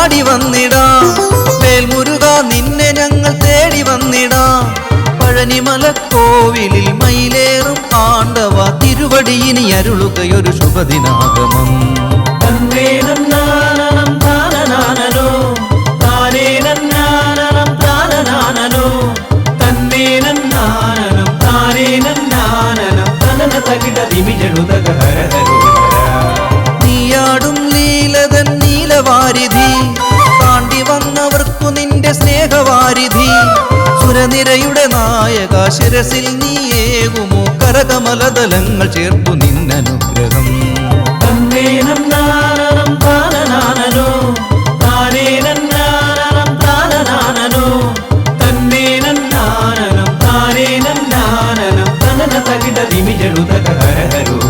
ചാടി വന്നിടാ. മേൽമുരുക നിന്നെ ഞങ്ങൾ തേടി വന്നിടാ. പഴനിമല കോവിലിൽ മയിലേറും ആണ്ടവ തിരുവടിയിനി അരുളുകയൊരു ശുഭദിനാഗമം. നീയാടും നീലതൻ നീലവാരിധി നിന്റെ സ്നേഹവാരിധി. സുരനിരയുടെ നായക ശിരസിൽ നീ ഏകുമോ? കരകമലതലങ്ങൾ ചേർത്തു നിന്നനുഗ്രഹം. തകിട ഹരഹരോ?